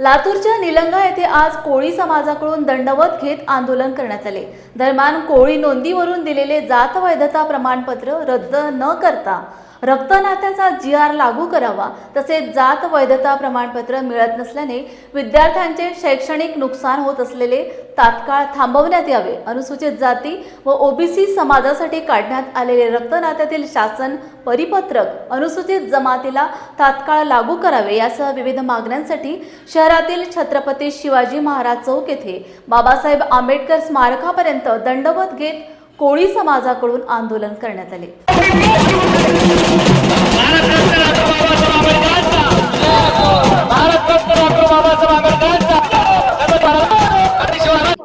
लातूरच्या निलंगा येथे आज कोळी समाजाकडून दंडवत घेत आंदोलन करण्यात आले. दरम्यान कोळी नोंदीवरून दिलेले जात वैधता प्रमाणपत्र रद्द न करता रक्तनात्याचा जी आर लागू करावा तसेच जात वैधता प्रमाणपत्र मिळत नसल्याने विद्यार्थ्यांचे शैक्षणिक नुकसान होत असलेले तात्काळ थांबवण्यात यावे. अनुसूचित जाती व ओबीसी समाजासाठी काढण्यात आलेले रक्तनात्यातील शासन परिपत्रक अनुसूचित जमातीला तात्काळ लागू करावे यासह विविध मागण्यांसाठी शहरातील छत्रपती शिवाजी महाराज चौक येथे बाबासाहेब आंबेडकर स्मारकापर्यंत दंडवत घेत कोळी समाजाकडून आंदोलन करण्यात आले.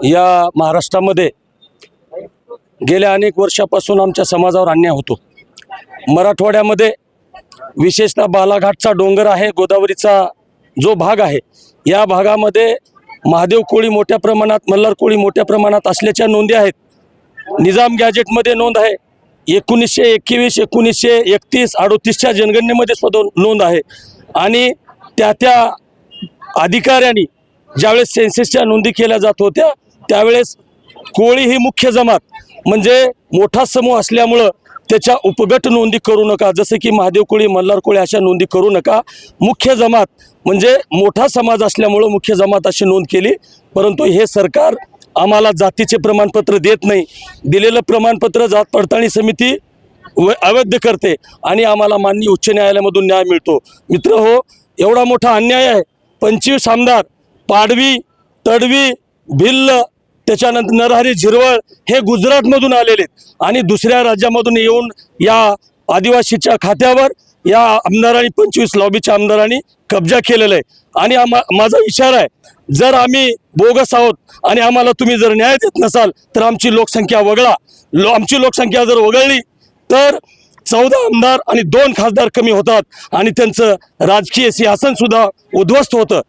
या महाराष्ट्रामध्ये गेल्या अनेक वर्षापासून आमच्या समाजावर अन्याय होतो. मराठवाड्यामध्ये विशेषतः बालाघाटचा डोंगर आहे गोदावरीचा जो भाग आहे या भागामध्ये महादेव कोळी मोठ्या प्रमाणात मल्हार कोळी मोठ्या प्रमाणात असल्याच्या नोंदी आहेत. निजाम गॅजेटमध्ये नोंद आहे. एकोणीसशे एकवीस एकोणीसशे एकतीस अडोतीसच्या जनगणनेमध्ये सुद्धा नोंद आहे. आणि त्या त्या अधिकाऱ्यांनी ज्यावेळेस सेन्सेसच्या नोंदी केल्या जात होत्या त्यावेळेस कोळी ही मुख्य जमात म्हणजे मोठा समूह असल्यामुळं त्याच्या उपगट नोंदी करू नका. जसं की महादेव कोळी मल्हार कोळी अशा नोंदी करू नका. मुख्य जमात म्हणजे मोठा समाज असल्यामुळं मुख्य जमात अशी नोंद केली. परंतु हे सरकार आम्हाला जातीचे प्रमाणपत्र देत नाही. दिलेलं प्रमाणपत्र जात पडताळणी समिती व अवैध करते आणि आम्हाला माननीय उच्च न्यायालयामधून न्याय मिळतो. मित्र हो एवढा मोठा अन्याय आहे. पंचवीस आमदार पाडवी तडवी भिल्ल त्याच्यानंतर नरहरी झिरवळ हे गुजरातमधून आलेले आहेत. आणि दुसऱ्या राज्यामधून येऊन या आदिवासीच्या खात्यावर या आमदारांनी पंचवीस लॉबीच्या आमदारांनी कब्जा केलेला आहे. आणि आम्हा माझा इशारा आहे जर आम्ही बोगस आहोत आणि आम्हाला तुम्ही जर न्याय देत नसाल तर आमची लोकसंख्या वगळा. लो आमची लोकसंख्या जर वगळली तर चौदा आमदार आणि दोन खासदार कमी होतात आणि त्यांचं राजकीय सिंहासन सुद्धा उद्ध्वस्त होतं.